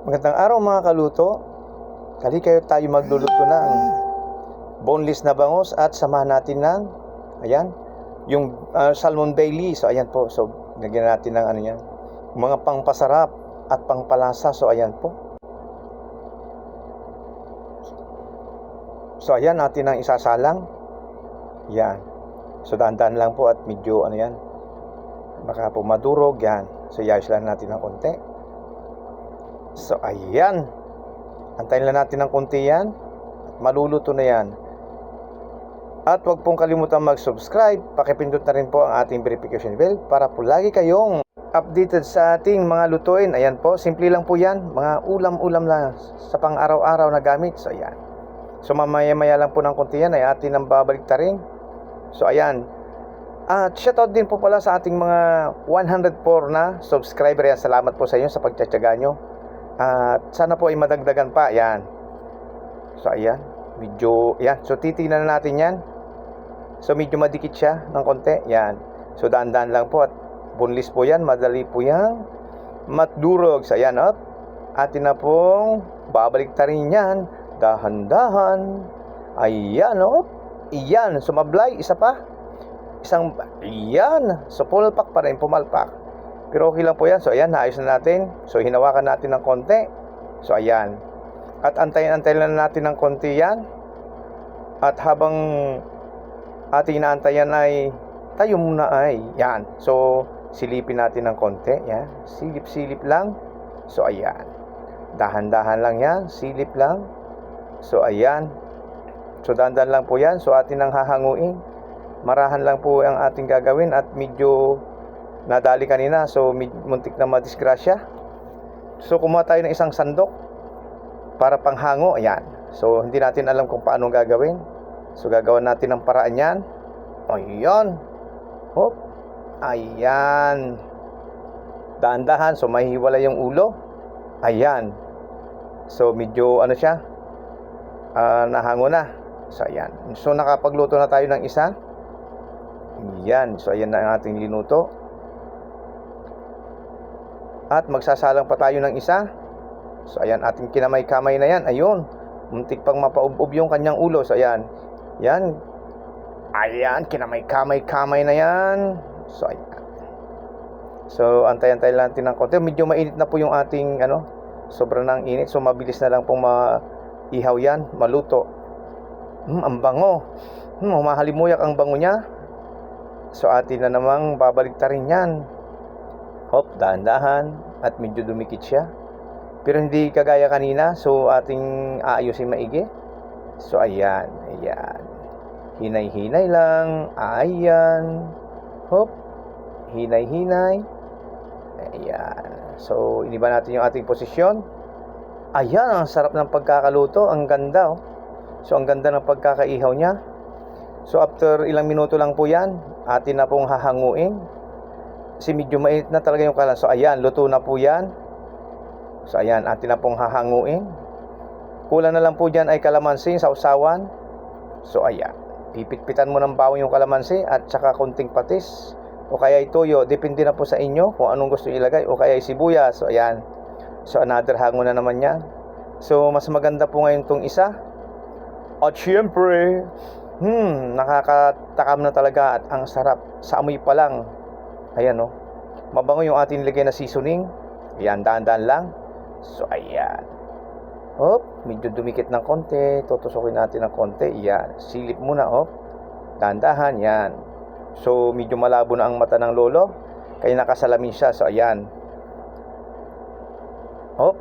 Magandang araw mga kaluto. Kali kayo tayo magluluto ng boneless na bangus at samahan natin ng ayan, yung ah, salmon belly. So ayan po. So lagyan natin ng ano yan. Mga pangpasarap at pangpalasa. So ayan po. So ayan natin ang isasalang. Yan. So dahan-dahan lang po at medyo ano yan. Baka po madurog yan. So iayos lang natin ng konti. So ayan. Antayin lang natin ng konti yan. At maluluto na yan. At huwag pong kalimutan mag-subscribe. Pakipindot na rin po ang ating verification bell para po lagi kayong updated sa ating mga lutuin. Ayan po, simple lang po yan. Mga ulam-ulam lang sa pang-araw-araw na gamit. So ayan. So mamaya-maya lang po ng konti yan ay atin ang babalik ta rin. So ayan. At shoutout din po pala sa ating mga 104 na subscriber yan. Salamat po sa inyo sa pagtsatsaga nyo. At sana po ay madagdagan pa. Yan. So ayan. Medyo, yan. So titignan na natin yan. So medyo madikit siya ng konti. Yan. So daan-daan lang po at boneless po yan. Madali po yan. Matdurog. So ayan up. Atin na pong babalik ta rin yan. Dahan-dahan. Ayan up. Iyan. Sumablay. Isa pa. Isang, iyan. So pulpak pa rin. Pumalpak. Pero okay lang po yan. So ayan, naayos na natin. So hinawakan natin ng konti. So ayan. At antayin-antayin lang natin ng konti yan. At habang ating inaantayan ay tayo muna ay yan. So silipin natin ng konti. Yan. Silip-silip lang. So ayan. Dahan-dahan lang yan. Silip lang. So ayan. So dahan-dahan lang po yan. So atin ang hahanguin. Marahan lang po ang ating gagawin at medyo nadali kanina so muntik na madisgrasya. So kumuha tayo ng isang sandok para panghango ayan. So hindi natin alam kung paano gagawin. So gagawin natin ng paraan yan ayan hop. Ayan. Dahan-dahan so mahihiwala yung ulo. Ayan. So medyo ano siya? Ah, nahango na. So ayan. So nakapagluto na tayo ng isa. Yan so ayan na ang ating linuto at magsasalang pa tayo ng isa. So ayan, ating kinamay-kamay na yan. Ayun, muntik pang mapaubub yung kanyang ulo. So ayan, yan. Ayan, kinamay-kamay-kamay na yan. So ayan. So antay-antay lang natin ng konti. Medyo mainit na po yung ating ano, sobra ng init. So mabilis na lang pong maihaw yan, maluto. Hmm, ang bango. Hmm, humahalimuyak ang bango niya. So atin na namang babalik rin yan. Hop, dahan-dahan at medyo dumikit siya. Pero hindi kagaya kanina, so ating aayusin maigi. So ayan, ayan. Hinay-hinay lang, ayan. Hop, hinay-hinay. Ayan. So, iniba natin yung ating posisyon. Ayan, ang sarap ng pagkakaluto. Ang ganda, oh. So, ang ganda ng pagkakaihaw niya. So, after ilang minuto lang po yan, atin na pong hahanguin kasi medyo mainit na talaga yung kalan. So ayan, luto na po yan. So ayan, atin na pong hahanguin. Kulang na lang po dyan ay kalamansi, sausawan. So ayan, pipitpitan mo ng bawang yung kalamansi at saka konting patis. O kaya itoyo, depende na po sa inyo kung anong gusto ilagay. O kaya sibuyas. So ayan, so another hango na naman yan. So mas maganda po ngayon tong isa. At syempre, hmm, nakakatakam na talaga at ang sarap. Sa amoy pa lang, Ayan no. Mabango yung ating nilagay na seasoning. Ayan, daan-daan lang. So, ayan. Hop, medyo dumikit ng konti. Tutusukin natin ng konti. Ayan. Silip muna, hop. Dahan-dahan, yan. So, medyo malabo na ang mata ng lolo. Kaya nakasalamin siya. So, ayan. Hop.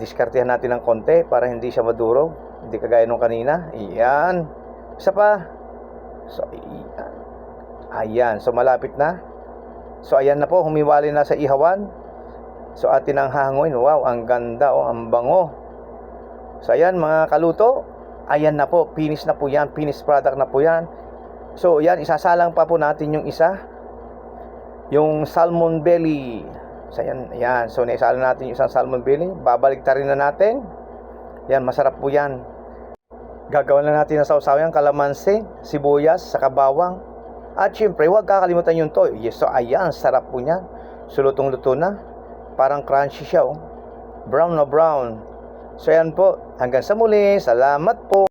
Diskartehan natin ng konti para hindi siya madurog. Hindi kagaya nung kanina. Ayan. Isa pa. So, ayan. Ayan, so malapit na. So ayan na po, humiwalay na sa ihawan. So atin ang hangoin. Wow, ang ganda oh, ang bango. So ayan mga kaluto. Ayan na po, finish na po yan. Finished product na po yan. So ayan, isasalang pa po natin yung isa. Yung salmon belly. So ayan, ayan. So naisalang natin yung isang salmon belly. Babalik rin na natin. Yan, masarap po yan. Gagawin lang natin ng sausawan, kalamansi, sibuyas, saka bawang. At syempre, huwag kakalimutan yung toyo. Yes, so ayan, sarap po niyan. Sulutong luto na. Parang crunchy siya, oh. brown na brown. So yan po, hanggang sa muli, salamat po.